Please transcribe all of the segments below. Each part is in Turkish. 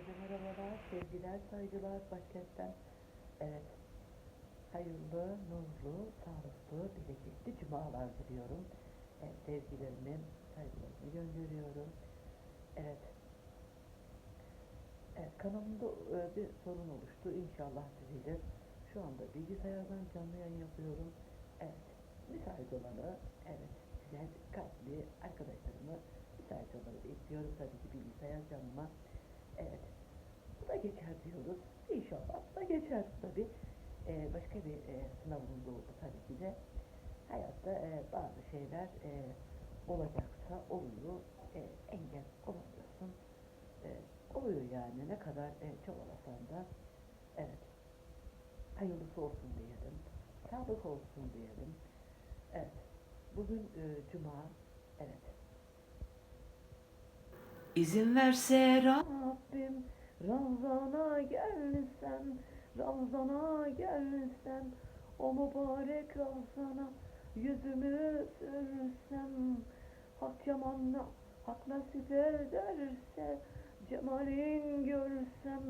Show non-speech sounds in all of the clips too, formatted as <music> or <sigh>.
Herkese merhabalar, sevgiler, saygılar başkentten. Evet, hayırlı, nurlu, sağlıklı, bereketli cumalar diliyorum. Evet, sevgilerimi, saygılarımı gönderiyorum. Evet, evet kanalımda e, bir sorun oluştu. İnşallah düzelir. Şu anda bilgisayardan canlı yayın yapıyorum. Evet, müsait olanı, evet, güzel, kalpli arkadaşlarımı müsait olanı bekliyorum tabii ki bilgisayar canlıma. Evet. Bu da geçer diyoruz. İnşallah da geçer tabii. Ee, başka bir e, sınavımız oldu tabii ki de. Hayatta e, bazı şeyler e, olacaksa oluyor. E, engel olamıyorsun. E, oluyor yani. Ne kadar e, çabalasan da. Evet. Hayırlısı olsun diyelim. Sağlık olsun diyelim. Evet. Bugün e, Cuma. Evet. İzin verse Rab Rabbim Ramazana gelsen, Ramazana gelsen, o mübarek Ramazana yüzümü sürsem, hak cemalna, hak nasip ederse, cemalin görsem,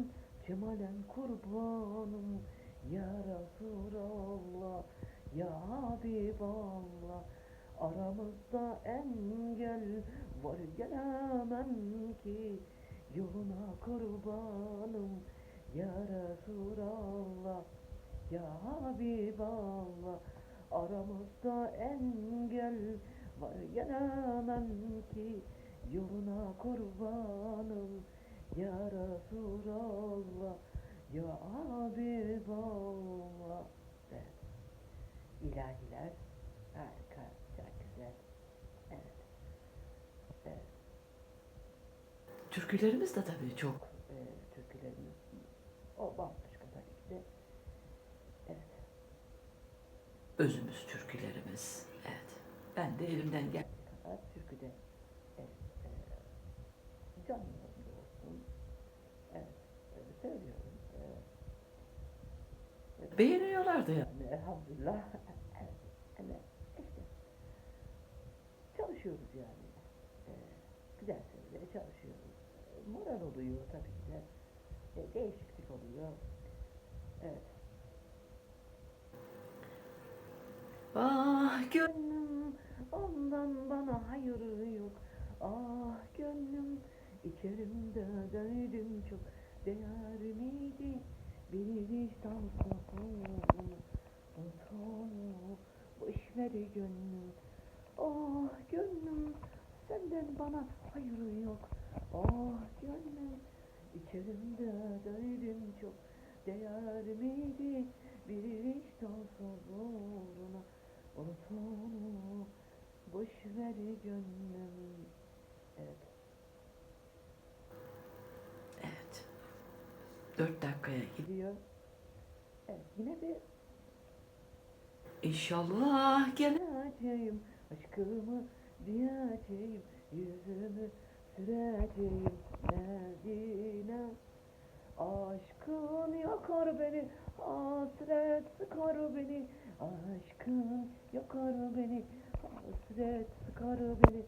cemalen kurbanım, ya Resulallah, ya Habiballah, aramızda engel var gelemem ki, Yoluna kurbanım ya Resulallah ya Habiballah. Aramızda engel var gelemem ki. Yoluna kurbanım ya Resulallah ya Habiballah. Evet. İlahiler harika, çok güzel. Evet. Evet. Türkülerimiz de tabii çok. e, türkülerimiz o bambaşka tabii ki de. Evet. Özümüz türkülerimiz. Evet. Ben de elimden gel. Ne kadar türkü de evet, e, canlı yayında olsun. Evet. söylüyorum. Evet. Beğeniyorlardı ya. Yani elhamdülillah. <laughs> Evet. Evet. işte çalışıyoruz yani. E, güzel söylemeye çalışıyoruz. E, moral oluyor tabii ki de. E, değişiklik oluyor. Evet. Ah gö Gönlüm ondan bana hayır yok. Ah gönlüm içerimde döydüm çok değer miydi? Beni vicdan safonu sonu boş ver gönlüm. Ah gönlüm senden bana hayır yok. Ah gönlüm içerimde döydüm çok değer miydi? Bir vicdan soruna Unutunu boş ver gönlüm. Evet. Evet. Dört dakikaya gidiyor. Evet. Yine bir İnşallah gene. Aşkımı diyeceğim. Yüzümü süreceğim. Medine. Aşkın yakar beni. Hasret sıkar beni. Aşkın yakar beni. Hasret sıkar beni.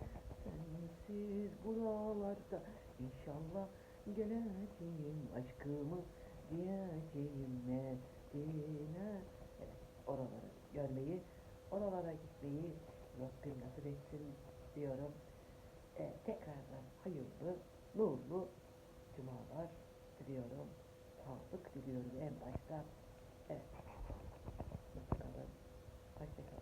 Sensiz buralarda inşallah geleceğim. Aşkımı diyeceğim Medine. Evet, oraları görmeyi, oralara gitmeyi Rabbim nasip etsin diyorum e, tekrardan hayırlı, nurlu cumalar diliyorum. Sağlık diliyorum en başta. Evet. Hoşçakalın.